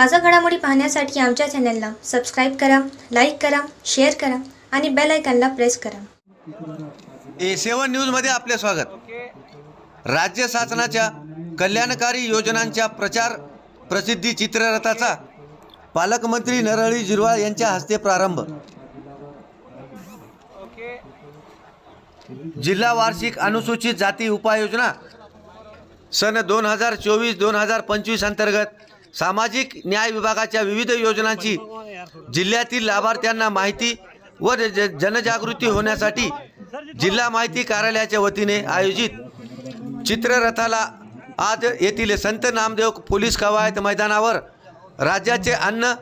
ताजा घडामोडी पाहण्यासाठी आमच्या चॅनलला सबस्क्राईब करा लाईक करा शेअर करा आणि बेल आयकॉनला प्रेस करा. ए सेवन न्यूजमध्ये आपले स्वागत. राज्य शासनाच्या कल्याणकारी योजनांच्या प्रचार प्रसिद्धी चित्ररथाचा पालकमंत्री नरहरी जिरवाळ यांच्या हस्ते प्रारंभ. जिल्हा वार्षिक अनुसूचित जाती उपाययोजना सन दोन हजार चोवीस दोन हजार पंचवीस अंतर्गत सामाजिक न्याय विभागाच्या विविध योजनांची जिल्ह्यातील लाभार्थ्यांना माहिती व ज- जनजागृती होण्यासाठी जिल्हा माहिती कार्यालयाच्या वतीने आयोजित चित्ररथाला आज येथील संत नामदेव पोलीस कवायत मैदानावर राज्याचे अन्न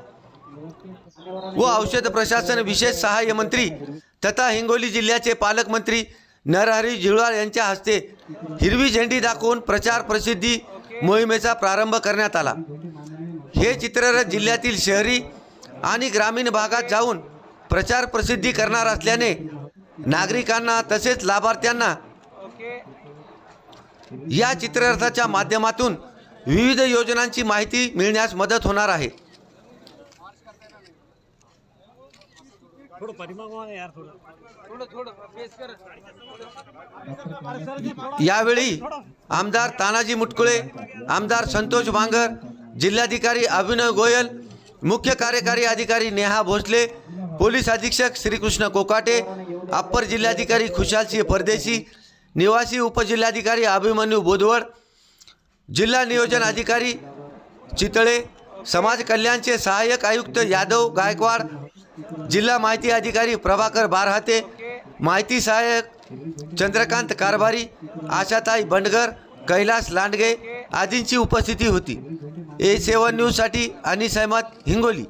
व औषध प्रशासन विशेष सहाय्य मंत्री तथा हिंगोली जिल्ह्याचे पालकमंत्री नरहरी झिळवाळ यांच्या हस्ते हिरवी झेंडी दाखवून प्रचार प्रसिद्धी मोहिमेचा प्रारंभ करण्यात आला. हे चित्ररथ जिल्ह्यातील शहरी आणि ग्रामीण भागात जाऊन प्रचार प्रसिद्धी करणार असल्याने नागरिकांना तसेच लाभार्थ्यांना या चित्ररथाच्या माध्यमातून विविध योजनांची माहिती मिळण्यास मदत होणार आहे. थोडं पाठीमागं वळा यार थोडं. यावेळी आमदार तानाजी मुटकुळे आमदार संतोष भांगर जिल्हाधिकारी अभिनव गोयल मुख्य कार्यकारी अधिकारी नेहा भोसले पोलीस अधीक्षक श्रीकृष्ण कोकाटे अप्पर जिल्हाधिकारी खुशालसिंह परदेशी निवासी उपजिल्हाधिकारी अभिमन्यू बोधवड जिल्हा नियोजन अधिकारी चितळे समाज कल्याणचे सहाय्यक आयुक्त यादव गायकवाड जिल्हा माहिती अधिकारी प्रभाकर बारहाते माहिती सहाय्यक चंद्रकांत कारभारी आशाताई बंडगर कैलास लांडगे आदींची उपस्थिती होती. ए सेवन न्यूजसाठी अनिस अहमद हिंगोली.